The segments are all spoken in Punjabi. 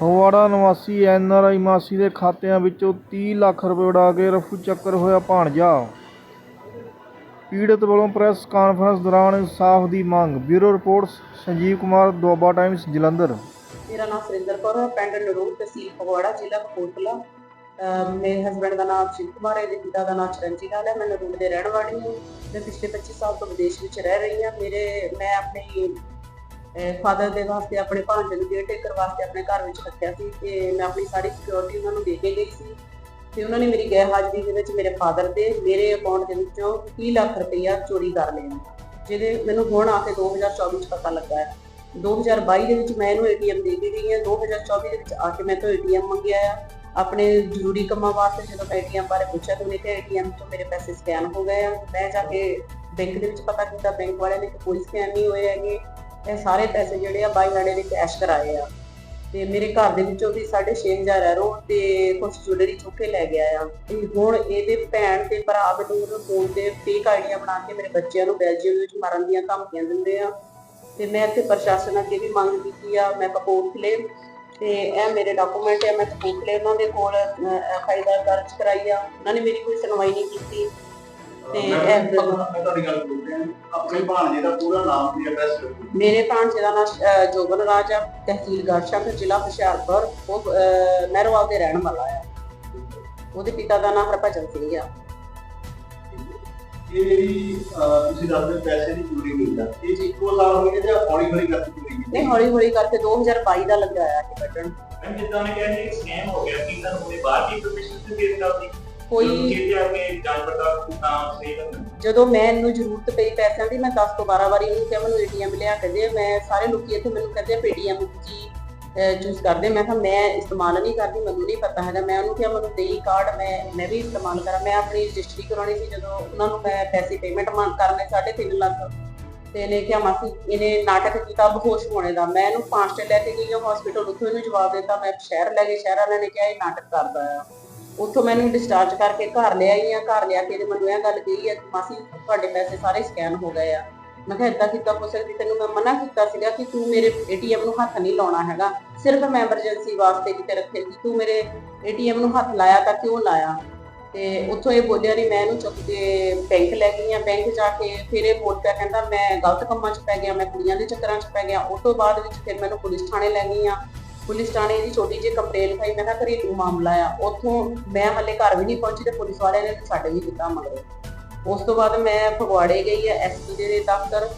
ਫਗਵਾੜਾ ਨਿਵਾਸੀ ਐਨਆਰਆਈ ਮਾਸੀ ਦੇ ਖਾਤਿਆਂ ਵਿੱਚੋਂ 30 ਲੱਖ ਰੁਪਏ ਉਡਾ ਕੇ ਰਫੂ ਚੱਕਰ ਹੋਇਆ ਭਾਣਜਾ। ਪੀੜਤ ਵੱਲੋਂ ਪ੍ਰੈਸ ਕਾਨਫਰੰਸ ਦੌਰਾਨ ਇਨਸਾਫ ਦੀ ਮੰਗ, bureau reports Sanjeev Kumar, Doaba Times Jalandhar. ਮੇਰਾ ਨਾਮ ਸੁਰਿੰਦਰ ਕੌਰ ਹੈ, ਪਿੰਡ ਨਰੂਰ ਤਹਿਸੀਲ ਫਗਵਾੜਾ, ਜ਼ਿਲ੍ਹਾ ਕਪੂਰਥਲਾ। ਅਹ ਮੇਰੇ ਹਸਬੰਡ ਦਾ ਨਾਮ ਸ਼ਿਵ ਕੁਮਾਰ ਹੈ ਇਹਦੇ ਪਿਤਾ ਦਾ ਨਾਮ ਚਰਨਜੀਤ ਲਾਲ ਹੈ। ਮੈਂ ਨਰੂਰ ਦੇ ਰਹਿਣ ਵਾਲੀ ਹਾਂ ਮੈਂ ਪਿਛਲੇ 25 ਸਾਲ ਤੋਂ ਵਿਦੇਸ਼ ਵਿੱਚ ਰਹਿ ਰਹੀ ਹਾਂ। ਮੇਰੇ, ਮੈਂ ਆਪਣੀ ਫਾਦਰ ਦੇ ਵਾਸਤੇ ਆਪਣੇ ਭਾਂਜੇ ਨੂੰ ਕੇਅਰਟੇਕਰ ਵਾਸਤੇ ਆਪਣੇ ਘਰ ਵਿੱਚ ਰੱਖਿਆ ਸੀ ਤੇ ਮੈਂ ਆਪਣੀ ਸਾਰੀ ਸਿਕਿਉਰਿਟੀ ਉਹਨਾਂ ਨੂੰ ਦੇ ਕੇ ਗਈ ਸੀ। ਤੇ ਉਹਨਾਂ ਨੇ ਮੇਰੀ ਗੈਰ ਹਾਜ਼ਰੀ ਦੇ ਵਿੱਚ ਮੇਰੇ ਫਾਦਰ ਦੇ ਮੇਰੇ ਅਕਾਊਂਟ ਦੇ ਵਿੱਚੋਂ 30 ਲੱਖ ਰੁਪਈਆ ਚੋਰੀ ਕਰ ਲਿਆ ਜਿਹਦੇ ਮੈਨੂੰ ਹੁਣ ਆ ਕੇ 2024 ਚ ਪਤਾ ਲੱਗਾ ਹੈ। 2022 ਦੇ ਵਿੱਚ ਮੈਂ ਇਹਨੂੰ ਏਟੀਐਮ ਦੇ ਕੇ ਗਈ ਹਾਂ 2024 ਦੇ ਵਿੱਚ ਆ ਕੇ ਮੈਂ ਤੋਂ ਏਟੀਐਮ ਮੰਗਿਆ ਆ। ਆਪਣੇ ਜ਼ਰੂਰੀ ਕੰਮਾਂ ਵਾਸਤੇ ਜਦੋਂ ਏਟੀਐਮ ਬਾਰੇ ਪੁੱਛਿਆ ਤਾਂ ਉਹਨੇ ਕਿਹਾ ਏਟੀਐਮ ਤੋਂ ਮੇਰੇ ਪੈਸੇ ਸਕੈਨ ਹੋ ਗਏ ਆ। ਮੈਂ ਜਾ ਕੇ ਬੈਂਕ ਦੇ ਵਿੱਚ ਪਤਾ ਕੀਤਾ ਬੈਂਕ ਵਾਲਿਆਂ ਨੇ ਕੋਈ ਸਕੈਨ ਨਹੀਂ ਹੋਏ ਹੈਗੇ। ਇਹ ਸਾਰੇ ਪੈਸੇ ਜਿਹੜੇ ਆ ਬਾਈ ਨਾਲੇ ਨੇ ਕੈਸ਼ ਕਰਾਏ ਆ। ਤੇ ਮੇਰੇ ਘਰ ਦੇ ਵਿੱਚੋਂ ਵੀ 6500 ਐਰੋ ਤੇ ਕੁਝ ਜੁਐਲਰੀ ਚੁੱਕ ਲੈ ਗਿਆ ਆ। ਤੇ ਹੁਣ ਇਹਦੇ ਭੈਣ ਤੇ ਭਰਾ ਮੈਨੂੰ ਫੋਨ ਤੇ ਫੇਕ ਆਈਡੀਆਂ ਬਣਾ ਕੇ ਮੇਰੇ ਬੱਚਿਆਂ ਨੂੰ ਬੈਲਜੀਅਮ ਵਿੱਚ ਮਾਰਨ ਦੀਆਂ ਧਮਕੀਆਂ ਦਿੰਦੇ ਆ। ਤੇ ਮੈਂ ਇੱਥੇ ਪ੍ਰਸ਼ਾਸਨ ਅੱਗੇ ਵੀ ਮੰਗ ਕੀਤੀ ਆ, ਮੈਂ ਕਪੂਰਥਲੇ ਤੇ ਇਹ ਮੇਰੇ ਡਾਕੂਮੈਂਟ ਆ, ਮੈਂ ਕਪੂਰਥਲੇ ਉਹਨਾਂ ਦੇ ਕੋਲ ਐਫ ਆਈ ਦਰਜ ਕਰਾਈ ਆ। ਉਹਨਾਂ ਨੇ ਮੇਰੀ ਕੋਈ ਸੁਣਵਾਈ ਨਹੀਂ ਕੀਤੀ। ਤੇ ਮੈਂ ਇਹ ਮੈਂ ਤੁਹਾਡੀ ਗੱਲ ਬੋਲ ਰਿਹਾ ਆਪਣੇ ਭਾਣਜੇ ਦਾ ਪੂਰਾ ਨਾਮ ਤੇ ਐਡਰੈਸ ਮੇਰੇ ਭਾਣਜੇ ਦਾ ਨਾਮ ਜੋਬਨ ਰਾਜ ਆ ਤਹਿਸੀਲ ਗੜਸ਼ੰਕਰ ਜ਼ਿਲ੍ਹਾ ਹੁਸ਼ਿਆਰਪੁਰ। ਉਹ ਮਹਿਰਵਾਲ ਦੇ ਰਹਿਣ ਵਾਲਾ ਆ। ਉਹਦੇ ਪਿਤਾ ਦਾ ਨਾਮ ਹਰਭਜਨ ਸਿੰਘ ਆ। ਇਹ ਜਿਹੜੀ ਤੁਸੀਂ ਦੱਸਦੇ ਪੈਸੇ ਦੀ ਚੋਰੀ ਹੋਈ ਆ। ਇਹ ਜੀ ਇੱਕੋ ਸਾਲ ਹੋ ਗਿਆ ਜਾਂ ਹੌਲੀ ਹੌਲੀ ਕਰਕੇ ਚੋਰੀ ਕੀਤੀ? ਨਹੀਂ ਹੌਲੀ ਹੌਲੀ ਕਰਕੇ 2022 ਦਾ ਲੱਗਾ ਆ ਇਹ ਕੱਢਣ। ਮੈਂ ਜਿੱਦਾਂ ਨੇ ਕਿਹਾ ਕਿ ਸਕੈਮ ਹੋ ਗਿਆ। ਕਿ ਤੁਹਾਨੂੰ ਉਹਨੇ ਬਾਹਰ ਦੀ ਪਰਮਿਸ਼ਨ ਤੇ ਫੇਸ ਕਰਦੀ ਕੋਈ ਕਿਤੇ ਆ ਕੇ ਜਾਂਚ ਪੜਤਾਲ ਤਾਂ ਸਹੀ ਕਰਨਾ ਜਦੋਂ ਮੈਂ ਇਹਨੂੰ ਜ਼ਰੂਰਤ ਪਈ ਪੈਸਿਆਂ ਦੀ ਮੈਂ 10 ਤੋਂ 12 ਵਾਰੀ ਇਹਨੂੰ ਕਿਹਾ ਮੈਨੂੰ ਏਟੀਐਮ ਲਿਆ ਕੇ ਦੇ। ਮੈਂ ਸਾਰੇ ਲੋਕੀ ਇੱਥੇ ਮੈਨੂੰ ਕਹਿੰਦੇ ਆ ਪੇਟੀਐਮ ਜੀ ਚੂਜ਼ ਕਰਦੇ ਮੈਂ ਕਿਹਾ ਮੈਂ ਇਸਤੇਮਾਲ ਨਹੀਂ ਕਰਦੀ ਮੈਨੂੰ ਨਹੀਂ ਪਤਾ ਹੈਗਾ। ਮੈਂ ਉਹਨੂੰ ਕਿਹਾ ਮੈਨੂੰ ਦੇਈ ਕਾਰਡ ਮੈਂ ਮੈਂ ਵੀ ਇਸਤੇਮਾਲ ਕਰਾਂ। ਮੈਂ ਆਪਣੀ ਰਜਿਸਟਰੀ ਕਰਾਉਣੀ ਸੀ ਜਦੋਂ ਉਹਨਾਂ ਨੂੰ ਮੈਂ ਪੈਸੇ ਪੇਮੈਂਟ ਮੰਗ ਕਰਨੇ 3.5 ਲੱਖ। ਤੇ ਇਹਨੇ ਕਿਹਾ ਮਾਸੀ ਇਹਨੇ ਨਾਟਕ ਕੀਤਾ ਬੇਹੋਸ਼ ਹੋਣੇ ਦਾ। ਮੈਂ ਇਹਨੂੰ ਪਾਂਸਟੇ ਲੈ ਕੇ ਗਈ ਹਸਪੀਟਲ ਉੱਥੋਂ ਇਹਨੂੰ ਜਵਾਬ ਦਿੱਤਾ। ਮੈਂ ਸ਼ਹਿਰ ਲੈ ਗਈ ਸ਼ਹਿਰ ਵਾਲਿਆਂ ਨੇ ਕਿਹਾ ਇਹ ਨਾਟਕ ਕਰਦਾ ਆ। ਉੱਥੋਂ ਮੈਨੂੰ ਡਿਸਚਾਰਜ ਕਰਕੇ ਘਰ ਲਿਆਈ ਆ ਘਰ ਲਿਆ ਕੇ ਇਹਨੇ ਮੈਨੂੰ ਇਹ ਗੱਲ ਕਹੀ ਆ ਕਿ ਮਾਸੀ, ਤੁਹਾਡੇ ਪੈਸੇ ਸਾਰੇ ਸਕੈਨ ਹੋ ਗਏ ਆ। ਮੈਂ ਕਿਹਾ ਏਦਾਂ ਕਿੱਦਾਂ ਹੋ ਸਕਦੀ ਤੈਨੂੰ ਮੈਂ ਮਨਾ ਕੀਤਾ ਸੀਗਾ ਕਿ ਤੂੰ ਮੇਰੇ ਏਟੀਐਮ ਨੂੰ ਹੱਥ ਨਹੀਂ ਲਾਉਣਾ ਹੈਗਾ। ਸਿਰਫ ਮੈਂ ਐਮਰਜੈਂਸੀ ਵਾਸਤੇ ਕਿਤੇ ਰੱਖੇ ਸੀ, ਤੂੰ ਮੇਰੇ ਏਟੀਐਮ ਨੂੰ ਹੱਥ ਲਾਇਆ ਤਾਂ ਕਿਉਂ ਲਾਇਆ? ਤੇ ਉੱਥੋਂ ਇਹ ਬੋਲਿਆ ਨਹੀਂ ਮੈਂ ਇਹਨੂੰ ਚੁੱਕ ਕੇ ਬੈਂਕ ਲੈ ਗਈ ਆ ਬੈਂਕ ਜਾ ਕੇ ਫਿਰ ਇਹ ਬੋਲ ਕਹਿੰਦਾ, ਮੈਂ ਗਲਤ ਕੰਮਾਂ 'ਚ ਪੈ ਗਿਆ, ਮੈਂ ਕੁੜੀਆਂ ਦੇ ਚੱਕਰਾਂ 'ਚ ਪੈ ਗਿਆ। ਉਸ ਤੋਂ ਬਾਅਦ ਵਿੱਚ ਫਿਰ ਮੈਨੂੰ ਪੁਲਿਸ ਥਾਣੇ ਲੈ ਗਈ ਆ ਪੁਲਿਸ ਥਾਣੇ ਦੀ ਛੋਟੀ ਜਿਹੀ ਕੰਪਲੇਨ ਲਿਖਾਈ ਮੈਂ ਕਿਹਾ ਘਰੇਲੂ ਮਾਮਲਾ ਆ। ਉੱਥੋਂ ਮੈਂ ਹਲੇ ਘਰ ਵੀ ਨਹੀਂ ਪਹੁੰਚੀ ਤੇ ਪੁਲਿਸ ਵਾਲਿਆਂ ਨੇ ਸਾਡੇ ਵੀ ਕੀਤਾ ਮਗਰ। ਉਸ ਤੋਂ ਬਾਅਦ ਮੈਂ ਫਗਵਾੜੇ ਗਈ ਆ ਐਸਪੀ ਦੇ ਦਫ਼ਤਰ,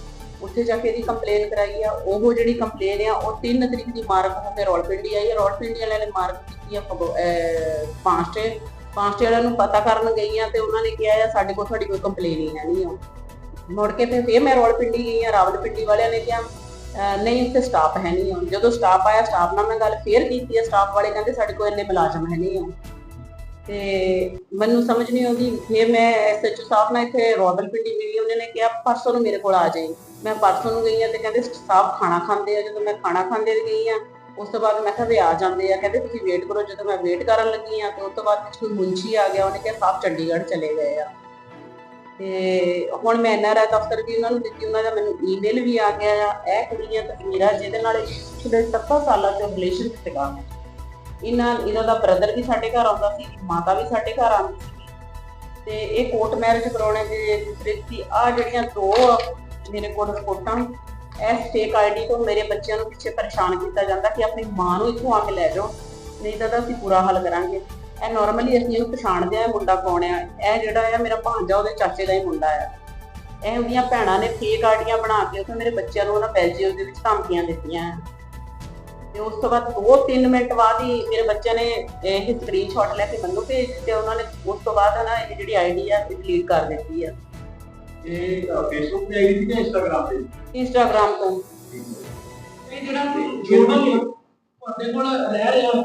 ਉੱਥੇ ਜਾ ਕੇ ਇਹਦੀ ਕੰਪਲੇਨ ਕਰਾਈ ਆ। ਉਹ ਜਿਹੜੀ ਕੰਪਲੇਨ ਆ, ਉਹ 3 ਤਰੀਕ ਦੀ ਮਾਰਕ ਹੋ ਕੇ ਰੌਲਪਿੰਡੀ ਆਈ ਆ। ਰੌਲਪਿੰਡੀ ਵਾਲਿਆਂ ਨੇ ਮਾਰਕ ਕੀਤੀ ਆ ਪਾਂਸਟੇ ਪਾਂਸਟੇ ਵਾਲਿਆਂ ਨੂੰ ਪਤਾ ਕਰਨ ਗਈ ਆ ਤੇ ਉਹਨਾਂ ਨੇ ਕਿਹਾ ਆ, ਸਾਡੇ ਕੋਲ ਤੁਹਾਡੀ ਕੋਈ ਕੰਪਲੇਨ ਹੀ ਹੈ ਨਹੀਂ ਆ। ਮੁੜ ਕੇ ਫਿਰ ਫੇਰ ਮੈਂ ਰੌਲਪਿੰਡੀ ਗਈ ਆ, ਰਾਵਲਪਿੰਡੀ ਵਾਲਿਆਂ ਨੇ ਕਿਹਾ ਨਹੀਂ ਇੱਥੇ ਸਟਾਫ ਹੈ ਨਹੀਂ ਹੁਣ। ਜਦੋਂ ਸਟਾਫ ਆਇਆ ਸਟਾਫ ਨਾਲ ਮੈਂ ਗੱਲ ਫੇਰ ਕੀਤੀ ਆ ਸਟਾਫ ਵਾਲੇ ਕਹਿੰਦੇ ਸਾਡੇ ਕੋਲ ਇੰਨੇ ਮੁਲਾਜ਼ਮ ਹੈ ਨਹੀਂ ਹੁਣ। ਤੇ ਮੈਨੂੰ ਸਮਝ ਨਹੀਂ ਆਉਂਦੀ। ਫੇਰ ਮੈਂ ਐਸਐਚਓ ਸਾਹਿਬ ਨਾਲ ਇੱਥੇ ਰੋਬਲਪਿੰਡੀ ਮਿਲੀ, ਉਹਨੇ ਨੇ ਕਿਹਾ, ਪਰਸੋਂ ਨੂੰ ਮੇਰੇ ਕੋਲ ਆ ਜਾਈ। ਮੈਂ ਪਰਸੋਂ ਨੂੰ ਗਈ ਆ ਤੇ ਕਹਿੰਦੇ, ਸਾਹਿਬ ਖਾਣਾ ਖਾਂਦੇ ਆ। ਜਦੋਂ ਮੈਂ ਖਾਣਾ ਖਾਂਦੇ ਗਈ ਆ ਉਸ ਤੋਂ ਬਾਅਦ ਮੈਂ ਕਿਹਾ, ਵੀ ਆ ਜਾਂਦੇ ਆ। ਕਹਿੰਦੇ, ਤੁਸੀਂ ਵੇਟ ਕਰੋ। ਜਦੋਂ ਮੈਂ ਵੇਟ ਕਰਨ ਲੱਗੀ ਆ ਤੇ ਉਸ ਤੋਂ ਬਾਅਦ ਵਿੱਚ ਮੁੰਸ਼ੀ ਆ ਗਿਆ। ਉਹਨੇ ਕਿਹਾ, ਸਾਹਿਬ ਚੰਡੀਗੜ੍ਹ ਚਲੇ ਗਏ ਆ। ਤੇ ਹੁਣ ਮੈਂ ਐਨਆਰਆਈ ਦਫ਼ਤਰ ਦੀ ਉਹਨਾਂ ਨੂੰ ਦਿੱਤੀ, ਉਹਨਾਂ ਦਾ ਮੈਨੂੰ ਈਮੇਲ ਵੀ ਆ ਗਿਆ ਆ, ਇਹ ਕੁੜੀਆਂ ਤਸਵੀਰਾਂ ਜਿਹਦੇ ਨਾਲ ਪਿਛਲੇ 70 ਸਾਲਾਂ ਤੋਂ ਰਿਲੇਸ਼ਨ ਸੀਗਾ ਇਹਨਾਂ ਇਹਨਾਂ ਦਾ ਬ੍ਰਦਰ ਵੀ ਸਾਡੇ ਘਰ ਆਉਂਦਾ ਸੀ, ਮਾਤਾ ਵੀ ਸਾਡੇ ਘਰ ਆਉਂਦੀ ਸੀ। ਤੇ ਇਹ ਕੋਰਟ ਮੈਰਿਜ ਕਰਾਉਣੇ ਦੇ ਦੂਸਰੇ ਸੀ ਆ ਜਿਹੜੀਆਂ ਦੋ ਮੇਰੇ ਕੋਲ ਰਿਪੋਰਟਾਂ ਇਸ ਫੇਕ ਆਈਡੀ ਤੋਂ ਮੇਰੇ ਬੱਚਿਆਂ ਨੂੰ ਪਿੱਛੇ ਪਰੇਸ਼ਾਨ ਕੀਤਾ ਜਾਂਦਾ ਕਿ ਆਪਣੀ ਮਾਂ ਨੂੰ ਇੱਥੋਂ ਆ ਕੇ ਲੈ ਜਾਓ, ਨਹੀਂ ਤਾਂ ਅਸੀਂ ਪੂਰਾ ਹੱਲ ਕਰਾਂਗੇ। ਇਹ ਨਾਰਮਲੀ ਅਸੀਂ ਇਹਨੂੰ ਪਛਾਣਦੇ ਆ ਮੁੰਡਾ ਕੌਣ ਆ? ਇਹ ਜਿਹੜਾ ਆ ਮੇਰਾ ਭਾਂਜਾ ਉਹਦੇ ਚਾਚੇ ਦਾ ਹੀ ਮੁੰਡਾ ਆ। ਇਹ ਉਹਦੀਆਂ ਭੈਣਾਂ ਨੇ ਫੇਕ ਆਈਡੀਆਂ ਬਣਾ ਕੇ ਉੱਥੇ ਮੇਰੇ ਬੱਚਿਆਂ ਨੂੰ ਉਹਨਾਂ ਬੈਲਜੀਅਮ ਦੇ ਵਿੱਚ ਧਮਕੀਆਂ ਦਿੱਤੀਆਂ। ਤੇ ਉਸ ਤੋਂ ਬਾਅਦ 2-3 ਮਿੰਟ ਬਾਅਦ ਹੀ ਮੇਰੇ ਬੱਚਿਆਂ ਨੇ ਇਹ ਸਕਰੀਨਸ਼ਾਟ ਲੈ ਕੇ ਮੈਨੂੰ ਭੇਜ ਦਿੱਤੇ। ਉਹਨਾਂ ਨੇ ਉਸ ਤੋਂ ਬਾਅਦ ਨਾ ਇਹ ਜਿਹੜੀ ਆਈਡੀ ਆ ਇਹ ਡਿਲੀਟ ਕਰ ਦਿੱਤੀ ਆ। ਇਹ ਫੇਸਬੁੱਕ ਤੇ ਆਈ ਸੀ ਜਾਂ ਇੰਸਟਾਗ੍ਰਾਮ ਤੇ? ਇੰਸਟਾਗ੍ਰam ਤੋਂ। ਇਹ ਜਿਹੜਾ ਜੋਨਲ ਤੁਹਾਡੇ ਕੋਲ ਰਹਿ ਰਿਹਾ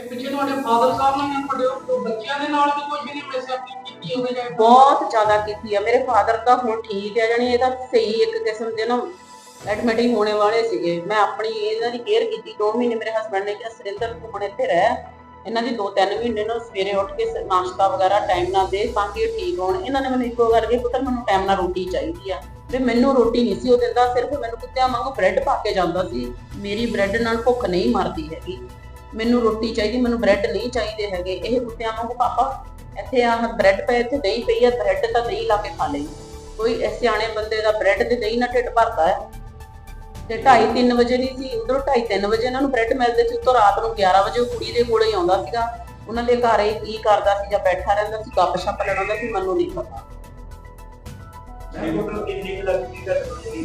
ਤੇ ਪਿੱਛੇ ਤੁਹਾਡੇ ਫਾਦਰ ਸਾਹਿਬ ਨਾਲ ਤੁਹਾਡੇ ਬੱਚਿਆਂ ਦੇ ਨਾਲ ਵੀ ਕੁਝ ਨਹੀਂ ਮਿਸਹੈਪਨਿੰਗ ਕੀਤੀ ਹੋਵੇ ਜਾਂ ਬਹੁਤ ਜ਼ਿਆਦਾ ਕੀਤੀ ਆ। ਮੇਰੇ ਫਾਦਰ ਤਾਂ ਹੁਣ ਠੀਕ ਹੈ ਜਾਨੀ ਇਹਦਾ ਸਹੀ ਇੱਕ ਕਿਸਮ ਦੇ ਨਾ ਐਡਮਿਟ ਹੀ ਹੋਣੇ ਵਾਲੇ ਸੀਗੇ। ਮੈਂ ਆਪਣੀ ਇਹਨਾਂ ਦੀ ਕੇਅਰ ਕੀਤੀ। 2 ਮਹੀਨੇ ਮੇਰੇ ਹਸਬੰਡ ਨੇ ਕਿਹਾ, ਸਰਿੰਦਰ, ਤੂੰ ਹੁਣ ਇੱਥੇ ਰਹਿ। ਇਹਨਾਂ ਦੀ 2-3 ਮਹੀਨੇ ਨੂੰ ਸਵੇਰੇ ਉੱਠ ਕੇ ਨਾਸ਼ਤਾ ਵਗੈਰਾ ਟਾਈਮ ਨਾਲ ਦੇ ਤਾਂ ਕਿ ਠੀਕ ਹੋਣ। ਇਹਨਾਂ ਨੇ ਮੈਨੂੰ ਇੱਕੋ ਗੱਲ ਕਹੀ, ਪੁੱਤਰ, ਮੈਨੂੰ ਟਾਈਮ ਨਾਲ ਰੋਟੀ ਚਾਹੀਦੀ ਆ। ਵੀ ਮੈਨੂੰ ਰੋਟੀ ਨਹੀਂ ਸੀ ਉਹ ਦਿੰਦਾ। ਸਿਰਫ ਮੈਨੂੰ ਕੁੱਤਿਆਂ ਵਾਂਗੂ ਬ੍ਰੈਡ ਪਾ ਕੇ ਜਾਂਦਾ ਸੀ। ਮੇਰੀ ਬ੍ਰੈਡ ਨਾਲ ਭੁੱਖ ਨਹੀਂ ਮਰਦੀ ਹੈਗੀ। ਮੈਨੂੰ ਰੋਟੀ ਚਾਹੀਦੀ, ਮੈਨੂੰ ਬ੍ਰੈਡ ਨਹੀਂ ਚਾਹੀਦੇ ਹੈਗੇ। ਇਹ ਕੁੱਤਿਆਂ ਵਾਂਗੂ ਪਾਪਾ, ਇੱਥੇ ਆ ਬ੍ਰੈਡ ਪਏ, ਇੱਥੇ ਦਹੀਂ ਪਈ ਆ ਬ੍ਰੈਡ ਤਾਂ ਦਹੀਂ ਲਾ ਕੇ ਖਾ ਲਈ ਕੋਈ ਐ ਸਿਆਣੇ ਬੰਦੇ ਦਾ ਬ੍ਰੈਡ ਤੇ ਦਹੀਂ ਨਾਲ ਢਿੱਡ ਭਰਦਾ ਹੈ। ਤੇ 2:30 3 ਵਜੇ ਦੀ ਸੀ, ਉਧਰੋਂ 2:30 3 ਵਜੇ ਇਹਨਾਂ ਨੂੰ ਬ੍ਰੈਡ ਮਿਲਦੇ ਸੀ, ਉੱਤੋਂ ਰਾਤ ਨੂੰ 11 ਵਜੇ ਕੁੜੀ ਦੇ ਕੋਲੇ ਆਉਂਦਾ ਸੀਗਾ। ਉਹਨਾਂ ਦੇ ਘਰ ਇਹ ਕੀ ਕਰਦਾ ਸੀ ਜਾਂ ਬੈਠਾ ਰਹਿੰਦਾ ਸੀ, ਗੱਪ ਸ਼ੱਪ ਲੜਾਉਂਦਾ ਸੀ, ਮੈਨੂੰ ਨਹੀਂ ਪਤਾ।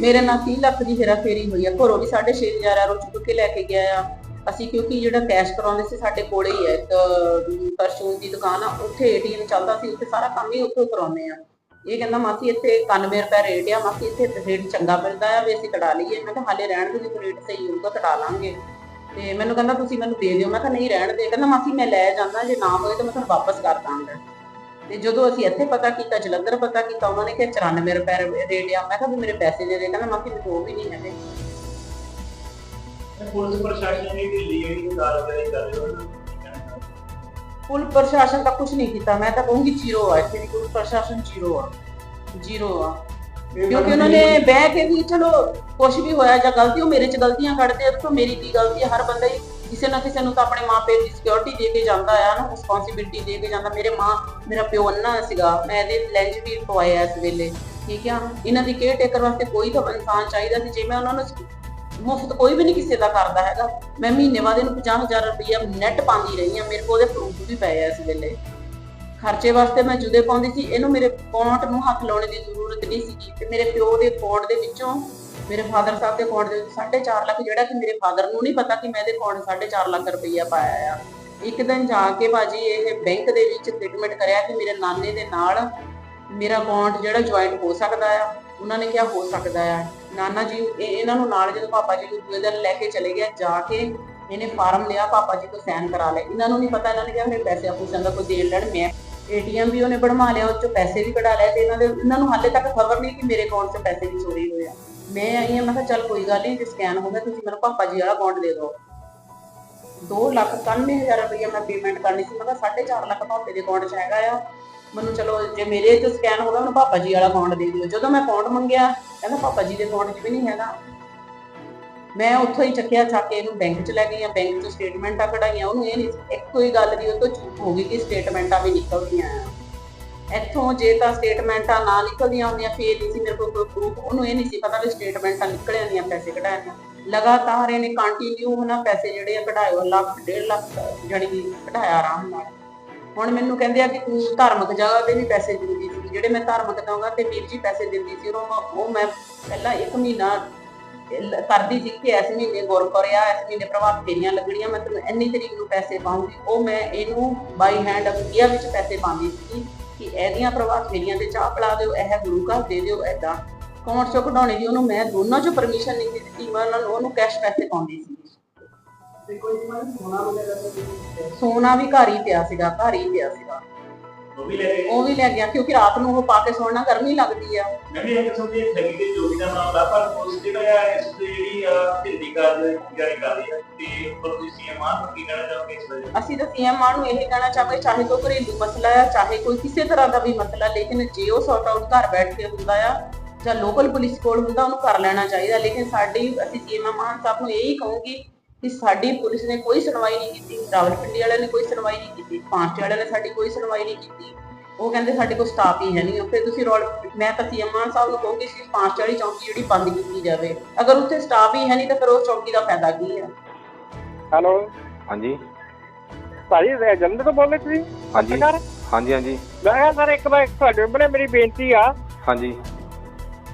ਮੇਰੇ ਨਾਲ 30 ਲੱਖ ਦੀ ਹੇਰਾ ਫੇਰੀ ਹੋਈ ਆ, ਘਰੋਂ ਵੀ 6500 ਆ ਰੋ ਚੁੱਕ ਕੇ ਲੈ ਕੇ ਗਿਆ ਆ। ਅਸੀਂ ਕਿਉਂਕਿ ਜਿਹੜਾ ਕੈਸ਼ ਕਰਾਉਂਦੇ ਸੀ ਸਾਡੇ ਕੋਲੇ ਹੀ ਹੈ, ਇੱਕ ਪਰਚੂਨ ਦੀ ਦੁਕਾਨ ਆ, ਉੱਥੇ ਏਟੀਐਮ ਚੱਲਦਾ ਸੀ, ਉੱਥੇ ਸਾਰਾ ਕੰਮ ਹੀ ਉੱਥੋਂ ਕਰਾਉਂਦੇ ਆ। ਇਹ ਕਹਿੰਦਾ, ਮਾਸੀ, ਇੱਥੇ 91 ਰੁਪਏ ਰੇਟ ਆ, ਮਾਸੀ, ਇੱਥੇ ਰੇਟ ਚੰਗਾ ਮਿਲਦਾ ਆ, ਵੀ ਅਸੀਂ ਕਢਾ ਲਈਏ। ਮੈਂ ਕਿਹਾ, ਹਾਲੇ ਰਹਿਣ ਦੇ ਜੇ ਰੇਟ ਸਹੀ ਹੋਊਗਾ, ਕਢਾ ਲਾਂਗੇ। ਤੇ ਮੈਨੂੰ ਕਹਿੰਦਾ, ਤੁਸੀਂ ਮੈਨੂੰ ਦੇ ਦਿਓ। ਮੈਂ ਕਿਹਾ, ਨਹੀਂ ਰਹਿਣ ਦੇ। ਕਹਿੰਦਾ, ਮਾਸੀ, ਮੈਂ ਲੈ ਜਾਂਦਾ, ਜੇ ਨਾ ਹੋਏ ਤਾਂ ਮੈਂ ਤੁਹਾਨੂੰ ਵਾਪਸ ਕਰ ਦਾਂਗਾ। ਤੇ ਜਦੋਂ ਅਸੀਂ ਇੱਥੇ ਪਤਾ ਕੀਤਾ, ਜਲੰਧਰ ਪਤਾ ਕੀਤਾ, ਉਹਨਾਂ ਨੇ ਕਿਹਾ 94 ਰੁਪਏ ਰੇਟ ਆ। ਮੈਂ ਕਿਹਾ, ਵੀ ਮੇਰੇ ਪੈਸੇ ਦੇ ਦੇ। ਕਹਿੰਦਾ, ਮਾਸੀ ਮੇਰੇ ਕੋਲ ਵੀ ਨਹੀਂ ਹੈਗੇ। ਪੁਲਿਸ ਪ੍ਰਸ਼ਾਸਨ ਨੇ ਵੀ ਲਈ ਇਹ ਕਾਰਵਾਈ ਕਰ ਰਹੇ ਹੋ ਪੁਲ ਪ੍ਰਸ਼ਾਸਨ ਤਾਂ ਕੁਝ ਨਹੀਂ ਕੀਤਾ ਮੈਂ ਤਾਂ ਕਹੂੰਗੀ ਜ਼ੀਰੋ ਆ ਇੱਥੇ ਦੀ ਪੁਲਿਸ ਪ੍ਰਸ਼ਾਸਨ ਜ਼ੀਰੋ ਆ ਜ਼ੀਰੋ ਆ। ਕਿਉਂਕਿ ਉਹਨਾਂ ਨੇ ਬਹਿ ਕੇ ਵੀ ਚਲੋ ਕੁਝ ਵੀ ਹੋਇਆ ਜਾਂ ਗਲਤੀ ਉਹ ਮੇਰੇ 'ਚ ਗਲਤੀਆਂ ਕੱਢਦੇ ਆ ਤਾਂ ਮੇਰੀ ਕੀ ਗਲਤੀ ਹੈ ਹਰ ਬੰਦਾ ਹੀ ਕਿਸੇ ਨਾ ਕਿਸੇ ਨੂੰ ਤਾਂ ਆਪਣੇ ਮਾਪੇ ਦੀ ਸਿਕਿਉਰਿਟੀ ਦੇ ਕੇ ਜਾਂਦਾ ਆ ਨਾ ਰਿਸਪੌਂਸਿਬਿਲਟੀ ਦੇ ਕੇ ਜਾਂਦਾ ਮੇਰੇ ਮਾਂ ਮੇਰਾ ਪਿਓ ਅੰਨਾ ਸੀਗਾ ਮੈਂ ਇਹਦੇ ਲੈਂਜ ਵੀ ਪਵਾਇਆ ਇਸ ਵੇਲੇ ਠੀਕ ਆ? ਇਹਨਾਂ ਦੀ ਕੇਅਰ ਟੇਕਰ ਵਾਸਤੇ ਕੋਈ ਤਾਂ ਇਨਸਾਨ ਚਾਹੀਦਾ ਸੀ ਜੇ ਮੈਂ ਉਹਨਾਂ ਨੂੰ ਮੁਫਤ ਕੋਈ ਵੀ ਨਹੀਂ ਕਿਸੇ ਦਾ ਕਰਦਾ ਹੈਗਾ। ਮੈਂ ਮਹੀਨੇ ਬਾਅਦ ਇਹਨੂੰ 50000 ਰੁਪਈਆ ਨੈਟ ਪਾਉਂਦੀ ਰਹੀ ਆ ਮੇਰੇ ਕੋਲ ਉਹਦੇ ਪ੍ਰੂਫ ਵੀ ਪਏ ਆ ਇਸ ਵੇਲੇ। ਖਰਚੇ ਵਾਸਤੇ ਮੈਂ ਜੁਦੇ ਪਾਉਂਦੀ ਸੀ। ਇਹਨੂੰ ਮੇਰੇ ਅਕਾਊਂਟ ਨੂੰ ਹੱਥ ਲਾਉਣ ਦੀ ਜ਼ਰੂਰਤ ਨਹੀਂ ਸੀ। ਤੇ ਮੇਰੇ ਪਿਓ ਦੇ ਅਕਾਊਂਟ ਦੇ ਵਿੱਚੋਂ, ਮੇਰੇ ਫਾਦਰ ਸਾਹਿਬ ਦੇ ਅਕਾਊਂਟ ਦੇ ਵਿੱਚ 4.5 ਲੱਖ ਜਿਹੜਾ ਕਿ ਮੇਰੇ ਫਾਦਰ ਨੂੰ ਨਹੀਂ ਪਤਾ ਕਿ ਮੈਂ ਇਹਦੇ ਅਕਾਊਂਟ 4.5 ਲੱਖ ਰੁਪਈਆ ਪਾਇਆ ਆ। ਇੱਕ ਦਿਨ ਜਾ ਕੇ ਬਾਜੀ ਇਹ ਬੈਂਕ ਦੇ ਵਿੱਚ ਸਟੇਟਮੈਂਟ ਕਰਿਆ ਕਿ ਮੇਰੇ ਨਾਨੇ ਦੇ ਨਾਲ ਮੇਰਾ ਅਕਾਊਂਟ ਜਿਹੜਾ ਜੁਆਇੰਟ ਹੋ ਸਕਦਾ ਆ। ਉਹਨਾਂ ਨੇ ਕਿਹਾ, ਹੋ ਸਕਦਾ ਆ। ਨਾਨਾ ਜੀ, ਇਹ- ਇਹਨਾਂ ਨੂੰ ਨਾਲ ਜਦੋਂ ਪਾਪਾ ਜੀ ਨੂੰ ਦੂਏ ਦਿਨ ਲੈ ਕੇ ਚਲੇ ਗਿਆ ਜਾ ਕੇ ਇਹਨੇ ਫਾਰਮ ਲਿਆ, ਪਾਪਾ ਜੀ ਤੋਂ ਸਾਈਨ ਕਰਾ ਲਏ। ਇਹਨਾਂ ਨੂੰ ਨਹੀਂ ਪਤਾ, ਇਹਨਾਂ ਨੇ ਕਿਹਾ ਮੇਰੇ ਪੈਸੇ ਆਪੂ ਸੰਗਾ ਕੋਈ ਦੇਣ ਲੈਣ ਮੈਂ ਏਟੀਐਮ ਵੀ ਉਹਨੇ ਬਣਵਾ ਲਿਆ, ਉਹ ਚੋਂ ਪੈਸੇ ਵੀ ਕਢਾ ਲਏ ਤੇ ਇਹਨਾਂ ਦੇ, ਇਹਨਾਂ ਨੂੰ ਹਾਲੇ ਤੱਕ ਖਬਰ ਨਹੀਂ ਕਿ ਮੇਰੇ ਅਕਾਊਂਟ 'ਚ ਪੈਸੇ ਵੀ ਚੋਰੀ ਹੋਏ ਆ। ਮੈਂ ਆਈ ਹਾਂ, ਮੈਂ ਕਿਹਾ, ਚੱਲ ਕੋਈ ਗੱਲ ਨਹੀਂ ਜੇ ਸਕੈਨ ਹੋ ਗਿਆ, ਤੁਸੀਂ ਮੈਨੂੰ ਪਾਪਾ ਜੀ ਵਾਲਾ ਅਕਾਊਂਟ ਦੇ ਦਿਓ। 2 ਲੱਖ 91000 ਰੁਪਏ ਮੈਂ ਪੇਮੈਂਟ ਕਰਨੀ ਸੀ, ਮੈਂ ਕਿਹਾ 4.5 ਲੱਖ ਪਾਪੇ ਦੇ ਅਕਾਊਂਟ 'ਚ ਹੈਗਾ ਆ। ਮੈਨੂੰ ਚਲੋ ਜੇ ਮੇਰੇ 'ਚ ਸਕੈਨ ਹੋ ਗਿਆ, ਮੈਨੂੰ ਪਾਪਾ ਜੀ ਵਾਲਾ ਅਕਾਊਂਟ ਦੇ ਦਿਓ। ਜਦੋਂ ਮੈਂ ਅਕਾਊਂਟ ਮੰਗਿਆ, ਕਹਿੰਦਾ ਪਾਪਾ ਜੀ ਦੇ ਅਕਾਊਂਟ 'ਚ ਵੀ ਨਹੀਂ ਹੈਗਾ। ਮੈਂ ਉੱਥੋਂ ਹੀ ਚੱਕਿਆ, ਚੱਕ ਕੇ ਇਹਨੂੰ ਬੈਂਕ 'ਚ ਲੈ ਗਈ ਆ। ਬੈਂਕ 'ਚ ਸਟੇਟਮੈਂਟਾਂ ਕਢਾਈਆਂ, ਉਹਨੂੰ ਇਹ ਨਹੀਂ ਇੱਕ ਕੋਈ ਗੱਲ ਨਹੀਂ ਉਹ ਤੋਂ ਝੂਠ ਹੋ ਗਈ ਕਿ ਸਟੇਟਮੈਂਟਾਂ ਵੀ ਨਿਕਲਦੀਆਂ ਆ। ਇੱਥੋਂ ਜੇ ਤਾਂ ਸਟੇਟਮੈਂਟਾਂ ਨਾ ਨਿਕਲਦੀਆਂ ਹੁੰਦੀਆਂ, ਫੇਰ ਨਹੀਂ ਸੀ ਮੇਰੇ ਕੋਲ ਕੋਈ ਪ੍ਰੂਫ ਉਹਨੂੰ ਇਹ ਨਹੀਂ ਸੀ ਪਤਾ ਵੀ ਸਟੇਟਮੈਂਟਾਂ ਨਿਕਲਿਆ ਆਉਂਦੀਆਂ ਪੈਸੇ ਕਢਾਏ ਲਗਾਤਾਰ ਇਹਨੇ ਕੰਟੀਨਿਊ ਹਨਾ ਪੈਸੇ ਜਿਹੜੇ ਆ ਕਢਾਏ ਉਹ ਲੱਖ, ਡੇਢ ਲੱਖ ਜਾਣੀ ਕਿ ਕਢਾਇਆ ਆਰਾਮ ਨਾਲ। ਹੁਣ ਮੈਨੂੰ ਕਹਿੰਦੇ ਆ ਕਿ ਤੂੰ ਧਾਰਮਿਕ ਜਗ੍ਹਾ ਤੇ ਵੀ ਪੈਸੇ ਦਿੰਦੀ ਸੀ ਜਿਹੜੇ ਮੈਂ ਧਾਰਮਿਕ ਦਵਾਂਗਾ ਤੇ ਵੀਰ ਜੀ ਪੈਸੇ ਦਿੰਦੀ ਸੀ ਉਹ ਮੈਂ- ਉਹ ਮੈਂ ਪਹਿਲਾਂ ਇੱਕ ਮਹੀਨਾ ਲ- ਕਰਦੀ ਸੀ ਕਿ ਇਸ ਮਹੀਨੇ ਗੁਰਪੁਰ ਇਸ ਮਹੀਨੇ ਪ੍ਰਭਾਤ ਫੇਰੀਆਂ ਲੱਗਣੀਆਂ, ਮੈਂ ਤੈਨੂੰ ਇੰਨੀ ਤਰੀਕ ਨੂੰ ਪੈਸੇ ਪਾਉਂਗੀ ਉਹ ਮੈਂ ਇਹਨੂੰ ਬਾਈ ਹੈਂਡ ਇੰਡੀਆ ਵਿੱਚ ਪੈਸੇ ਪਾਉਂਦੀ ਸੀ ਕਿ ਇਹਦੀਆਂ ਪ੍ਰਭਾਤ ਫੇਰੀਆਂ ਤੇ ਚਾਹ ਪਿਲਾ ਦਿਓ, ਇਹ ਗੁਰੂ ਘਰ ਦੇ ਦਿਓ ਐਦਾਂ ਕੌਣ ਚੋਂ ਕਢਾਉਣੇ ਦੀ ਉਹਨੂੰ? ਮੈਂ ਦੋਨਾਂ ਚੋਂ ਪਰਮਿਸ਼ਨ ਨਹੀਂ ਸੀ ਦਿੱਤੀ, ਮੈਂ ਉਹਨਾਂ ਨੂੰ ਉਹਨੂੰ ਕੈਸ਼ ਪੈਸੇ ਪਾਉਂਦੀ ਸੀ। ਸੋਨਾ ਵੀ ਘਰ ਹੀ ਪਿਆ ਸੀਗਾ ਘਰ ਹੀ ਪਿਆ ਸੀਗਾ। ਉਹ ਵੀ ਲੈ ਗਏ। ਉਹ ਵੀ ਲੈ ਗਿਆ ਕਿਉਂਕਿ ਰਾਤ ਨੂੰ ਉਹ ਪਾ ਕੇ ਸੌਣਾ ਗਰਮੀ ਲੱਗਦੀ ਆ। ਮੈਂ ਵੀ ਇਹ ਕਿਸਮ ਦੀ ਠੱਗੀ ਤੇ ਚੋਰੀ ਦਾ ਮਾਮਲਾ ਪਰ ਪੁਲਿਸ ਜਿਹੜਾ ਹੈ ਇਸ ਤੇ ਜਿਹੜੀ ਆ ਢਿੱਲੀ ਕਾਰਵਾਈ ਜਾਰੀ ਕਰ ਰਹੀ ਹੈ ਤੇ ਉੱਪਰ ਤੁਸੀਂ ਸੀਐਮ ਆਨ ਨੂੰ ਕੀ ਕਹਿਣਾ ਚਾਹੋਗੇ ਇਸ ਬਾਰੇ? ਅਸੀਂ ਤਾਂ ਸੀਐਮ ਮਾਨ ਨੂੰ ਇਹ ਕਹਿਣਾ ਚਾਹਾਂਗੇ ਚਾਹੇ ਕੋਈ ਘਰੇਲੂ ਮਸਲਾ ਆ ਚਾਹੇ ਕੋਈ ਕਿਸੇ ਤਰ੍ਹਾਂ ਦਾ ਵੀ ਮਸਲਾ ਲੇਕਿਨ ਜੇ ਉਹ ਸੌਟ ਆਊਟ ਘਰ ਬੈਠ ਕੇ ਹੁੰਦਾ ਆ ਜਾਂ ਲੋਕਲ ਪੁਲਿਸ ਕੋਲ ਹੁੰਦਾ ਉਹਨੂੰ ਕਰ ਲੈਣਾ ਚਾਹੀਦਾ। ਲੇਕਿਨ ਸਾਡੀ ਅਸੀਂ ਸੀਐਮ ਮਾਨ ਸਾਹਿਬ ਨੂੰ ਇਹੀ ਕਹੂੰਗੀ ਕਿ ਸਾਡੀ ਪੁਲਿਸ ਨੇ ਕੋਈ ਸੁਣਵਾਈ ਨਹੀਂ ਕੀਤੀ ਰਾਵਲਪਿੰਡੀ ਵਾਲਿਆਂ ਨੇ ਕੋਈ ਸੁਣਵਾਈ ਨਹੀਂ ਕੀਤੀ ਪਾਂਚੇ ਵਾਲਿਆਂ ਨੇ ਸਾਡੀ ਕੋਈ ਸੁਣਵਾਈ ਨਹੀਂ ਕੀਤੀ। ਉਹ ਕਹਿੰਦੇ ਸਾਡੇ ਕੋਲ ਸਟਾਫ ਹੀ ਹੈ ਨਹੀਂ ਫਿਰ ਤੁਸੀਂ ਰੌਲ ਮੈਂ ਤਾਂ ਸੀਐਮ ਮਾਨ ਸਾਹਿਬ ਨੂੰ ਕਹੂੰਗੀ ਕਿ ਪਾਂਚੇ ਵਾਲੀ ਚੌਂਕੀ ਜਿਹੜੀ ਬੰਦ ਕੀਤੀ ਜਾਵੇ। ਅਗਰ ਉੱਥੇ ਸਟਾਫ ਹੀ ਹੈ ਨਹੀਂ ਤਾਂ ਫਿਰ ਉਸ ਚੌਂਕੀ ਦਾ ਫਾਇਦਾ ਕੀ ਹੈ? ਹੈਲੋ? ਹਾਂਜੀ। ਭਾਜੀ ਇਹ ਜਲੰਧਰ ਤੋਂ ਬੋਲ ਰਹੇ ਤੁਸੀਂ? ਹਾਂਜੀ। ਹਾਂਜੀ ਹਾਂਜੀ। ਮੈਂ ਕਿਹਾ ਸਰ ਇੱਕ ਵਾਰ ਤੁਹਾਡੇ ਉੱਪਰ ਮੇਰੀ ਬੇਨਤੀ ਆ। ਹਾਂਜੀ।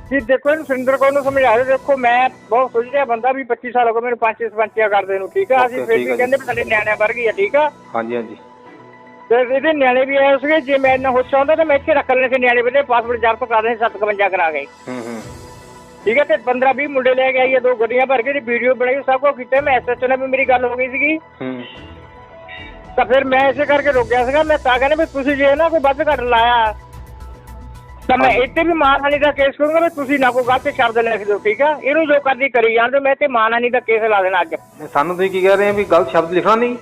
ਕਿ ਦੇਖੋ ਇਹਨੂੰ ਸੁਰਿੰਦਰ ਕੌਰ ਨੂੰ ਸਮਝਾ ਦਿਓ ਦੇਖੋ ਮੈਂ ਬਹੁਤ ਸੁਝਿਆ ਬੰਦਾ ਵੀ 25 ਸਾਲ ਹੋ ਗਏ ਮੈਨੂੰ ਪੰਜ ਛੇ ਸਰਪੰਚੀਆਂ ਕਰਦੇ ਨੂੰ ਠੀਕ ਆ? ਅਸੀਂ Okay, ਫਿਰ ਠੀਕ ਵੀ ਆ ਕਹਿੰਦੇ ਵੀ ਸਾਡੇ ਨਿਆਣਿਆਂ ਵਰਗੀ ਆ ਠੀਕ ਆ? ਹਾਂਜੀ ਹਾਂਜੀ। ਤੇ ਇਹਦੇ ਨਿਆਣੇ ਵੀ ਆਏ ਸੀਗੇ ਜੇ ਮੈਂ ਇੰਨਾ ਹੋਸ਼ ਆਉਂਦਾ ਤਾਂ ਮੈਂ ਇੱਥੇ ਰੱਖ ਲੈਣੇ ਸੀ ਨਿਆਣੇ ਵੇਲੇ ਪਾਸਪੋਰਟ ਜ਼ਬਤ ਕਰ ਰਹੇ 751 ਕਰਾ ਗਏ ਹੂੰ ਹੂੰ। ਠੀਕ ਹੈ ਤੇ 15 20 ਮੁੰਡੇ ਲੈ ਕੇ ਆਈਏ ਦੋ ਗੱਡੀਆਂ ਭਰ ਕੇ ਦੀ ਵੀਡੀਓ ਬਣਾਈ ਸਭ ਕੁਝ ਕੀਤਾ ਮੈਂ ਐਸਐਚਓ ਨਾਲ ਵੀ ਮੇਰੀ ਗੱਲ ਹੋ ਗਈ ਸੀਗੀ। ਹੂੰ। ਤਾਂ ਫਿਰ ਮੈਂ ਇਸੇ ਕਰਕੇ ਰੁਕਿਆ ਸੀਗਾ ਮੈਂ ਤਾਂ ਕਹਿੰਦਾ ਵੀ ਤੁਸੀਂ ਜੇ ਨਾ ਕੋਈ ਵੱਧ ਘੱਟ ਲਾਇਆ ਤਾਂ ਮੈਂ ਇੱਥੇ ਵੀ ਮਾਨਹਾਨੀ ਦਾ ਕੇਸ ਕਰੂੰਗਾ ਵੀ ਤੁਸੀਂ ਨਾ ਕੋਈ ਗਲਤ ਸ਼ਬਦ ਲਿਖ ਦਿਓ ਠੀਕ ਆ? ਇਹਨੂੰ ਜੋ ਕਰਦੀ ਕਰੀ ਜਾਂਦੇ ਮੈਂ ਤੇ ਮਾਨਹਾਨੀ ਦਾ ਕੇਸ ਲਾ ਦੇਣਾ ਅੱਜ। ਸਾਨੂੰ ਤੁਸੀਂ ਕੀ ਕਹਿ ਰਹੇ ਆ ਵੀ ਗਲਤ ਸ਼ਬਦ ਲਿਖਣਾ ਨਹੀਂ?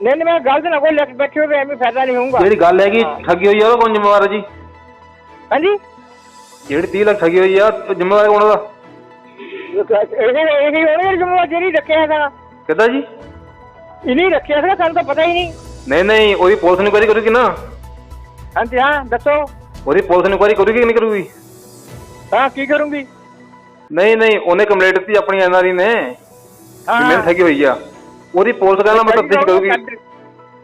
ਨਹੀਂ ਨਹੀਂ ਮੈਂ ਗਲਤ ਨਾ ਕੋਈ ਲਿਖ ਬੈਠੇ ਹੋਵੇ ਐਵੇਂ ਫਾਇਦਾ ਨਹੀਂ ਹੋਊਗਾ। ਜਿਹੜੀ ਗੱਲ ਹੈਗੀ ਠੱਗੀ ਹੋਈ ਆ ਉਹ ਕੌਣ ਜ਼ਿੰਮੇਵਾਰ ਹੈ ਜੀ? ਹਾਂਜੀ? ਜਿਹੜੀ 30 ਲੱਖ ਠੱਗੀ ਹੋਈ ਆ ਉਹ ਜ਼ਿੰਮੇਵਾਰ ਕੌਣ ਉਹਦਾ? ਇਹ ਇਹ ਹੋਣੇ ਜਿਵੇਂ ਜਿਹੜੀ ਰੱਖਿਆ ਹੈਗਾ। ਕਿੱਦਾਂ ਜੀ? ਇਹਨੇ ਰੱਖਿਆ ਸੀਗਾ ਸਾਨੂੰ ਤਾਂ ਪਤਾ ਹੀ ਨਹੀਂ। ਨਹੀਂ ਨਹੀਂ ਉਹਦੀ ਪੁਲਿਸ ਇਨਕੁਆਇਰੀ ਕਰੂਗੀ ਨਾ? ਹਾਂਜੀ ਹਾਂ ਦੱਸੋ। ਉਹਦੀ ਪੁਲਿਸ ਇਨਕੁਆਇਰੀ ਕਰੂਗੀ ਕਿ ਨਹੀਂ ਕਰੂਗੀ? ਹਾਂ ਕੀ ਕਰੂੰਗੀ? ਨਹੀਂ ਨਹੀਂ ਉਹਨੇ ਕੰਪਲੇਂਟ ਦਿੱਤੀ ਆਪਣੀ ਐਨਆਰਈ ਨੇ। ਹਾਂ। ਮੈਨੂੰ ਠੱਗੀ ਹੋਈ ਆ। ਉਹਦੀ ਪੁਲਿਸ ਕਹਿੰਦਾ ਮੈਂ ਤਫਤੀਸ਼ ਕਰੂਗੀ।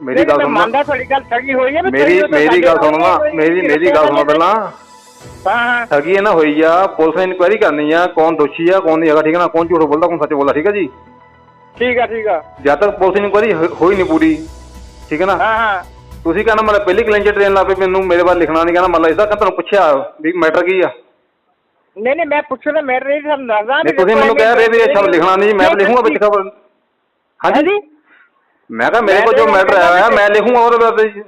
ਮੇਰੀ ਗੱਲ ਸੁਣ। ਮੰਨਦਾ ਤੁਹਾਡੀ ਗੱਲ ਠੱਗੀ ਹੋਈ ਹੈ ਮੇਰੀ ਮੇਰੀ ਗੱਲ ਸਾਡੇ ਸੁਣੋ ਨਾ। ਕੋਈ ਮੇਰੀ ਮੇਰੀ ਗੱਲ ਸੁਣੋ ਪਹਿਲਾਂ। ਹਾਂ ਠੱਗੀ ਨਾ ਹੋਈ ਆ ਪੁਲਿਸ ਨੇ ਇਨਕੁਆਇਰੀ ਕਰਨੀ ਆ ਕੌਣ ਦੋਸ਼ੀ ਆ ਕੌਣ ਨਹੀਂ ਹੈਗਾ ਠੀਕ ਹੈ ਨਾ? ਕੌਣ ਝੂਠ ਬੋਲਦਾ ਕੌਣ ਸੱਚ ਬੋਲਦਾ ਠੀਕ ਹੈ ਜੀ? ਠੀਕ ਆ ਠੀਕ ਆ। ਜਦ ਤੱਕ ਪੁਲਿਸ ਇਨਕੁਆਇਰੀ ਹੋਈ ਨਹੀਂ ਪੂਰੀ ਠੀਕ ਹੈ ਨਾ? ਹਾਂ ਹਾਂ। ਤੁਸੀਂ ਕਹਿੰਦਾ ਮਤਲਬ ਪਹਿਲੀ ਕਲੈਂਜਰ ਟ੍ਰੇਨ ਲਾ ਪਏ ਮੈਨੂੰ ਮੇਰੇ ਬਾਰੇ ਲਿਖਣਾ ਨਹੀਂ ਕਹਿੰਦਾ ਮਤਲਬ ਇਸਦਾ ਕਿ ਤੁਹਾਨੂੰ ਪੁੱਛਿਆ ਵੀ ਮੈਟਰ ਕੀ ਆ? ਨਹੀਂ ਨਹੀਂ ਮੈਂ ਪੁੱਛਣਾ ਮੇਰੇ ਨਹੀਂ ਤੁਹਾਨੂੰ ਦੱਸਦਾ ਨਹੀਂ ਤੁਸੀਂ ਮੈਨੂੰ ਕਹਿ ਰਹੇ ਵੀ ਇਹ ਸ਼ਬਦ ਲਿਖਣਾ ਨਹੀਂ ਮੈਂ ਲਿਖੂੰਗਾ ਵਿੱਚ ਖਬਰ ਹਾਂਜੀ? ਮੈਂ ਕਿਹਾ ਮੇਰੇ ਕੋਲ ਜੋ ਮੈਟਰ ਆਇਆ ਹੋਇਆ ਮੈਂ ਲਿਖੂੰਗਾ ਉਹਦੇ ਬਾਰੇ।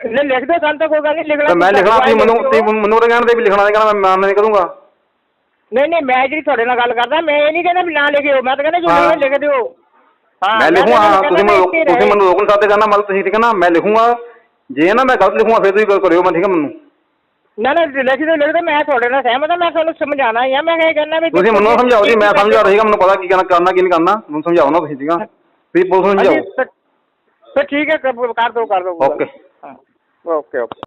ਲੈ ਲਿਖ ਦੋ ਸਾਨੂੰ ਤਾਂ ਕੋਈ ਗੱਲ ਨਹੀਂ ਲਿਖਣਾ ਤਾਂ ਮੈਂ ਲਿਖਣਾ ਤੁਸੀਂ ਮੈਨੂੰ ਤੁਸੀਂ ਮੈਨੂੰ ਤਾਂ ਕਹਿਣ ਦੇ ਵੀ ਲਿਖਣਾ ਨਹੀਂ ਕਹਿੰਦਾ ਮੈਂ ਮੈਂ ਨਹੀਂ ਕਰੂੰਗਾ। ਨਹੀਂ ਨਹੀਂ ਮੈਂ ਜਿਹੜੀ ਤੁਹਾਡੇ ਨਾਲ ਗੱਲ ਕਰਦਾ ਮੈਂ ਇਹ ਨਹੀਂ ਕਹਿੰਦਾ ਵੀ ਨਾ ਲਿਖਿਓ ਮੈਂ ਤਾਂ ਕਹਿੰਦਾ ਜੋ ਹਾਂ। ਲਿਖੇ ਲਿਖ ਹਾਂ ਮੈਂ ਹਾਂ ਕਹਿੰਦਾ ਤੁਸੀਂ ਮੈਨੂੰ ਤੁਸੀਂ। ਮੈਨੂੰ ਰੋਕ ਨਹੀਂ ਸਕਦੇ ਕਹਿੰਦਾ ਮਤਲਬ ਤੁਸੀਂ ਠੀਕ ਹੈ ਨਾ ਮੈਂ ਲਿਖੂੰਗਾ। ਜੇ ਨਾ ਮੈਂ ਗਲਤ ਲਿਖੂੰਗਾ ਫਿਰ ਤੁਸੀਂ ਗੱਲ ਕਰਿਓ ਮੈਂ ਠੀਕ ਹੈ ਮੈਨੂੰ। ਨਾ ਨਾ ਲਿਖ ਦਿਓ ਲਿਖ ਦਿਓ ਮੈਂ ਤੁਹਾਡੇ ਨਾਲ ਸਹਿਮਤ ਹਾਂ ਮੈਂ ਤੁਹਾਨੂੰ ਸਮਝਾਣਾ ਹੀ ਆ ਮੈਂ ਇਹ ਕਹਿੰਦਾ ਵੀ ਤੁਸੀਂ ਮੈਨੂੰ ਸਮਝਾਓ ਜੀ ਮੈਂ ਸਮਝਾ ਰਿਹਾ ਮੈਨੂੰ ਪਤਾ ਕੀ ਕਰਨਾ ਕਰਨਾ ਕੀ ਨਹੀਂ ਕਰਨਾ ਮੈਨੂੰ ਸਮਝਾਓ ਨਾ ਤੁਸੀਂ ਠੀਕ ਆ। ਤੁਸੀਂ ਪੁਲਿਸ ਨੂੰ ਸਮਝਾਓ। ਫਿਰ- ਫਿਰ ਠੀਕ ਹੈ ਕਰ ਦਿਓ ਕਰ ਦਿਓ ਓਕੇ। ਹਾਂ ਓਕੇ ਓਕੇ।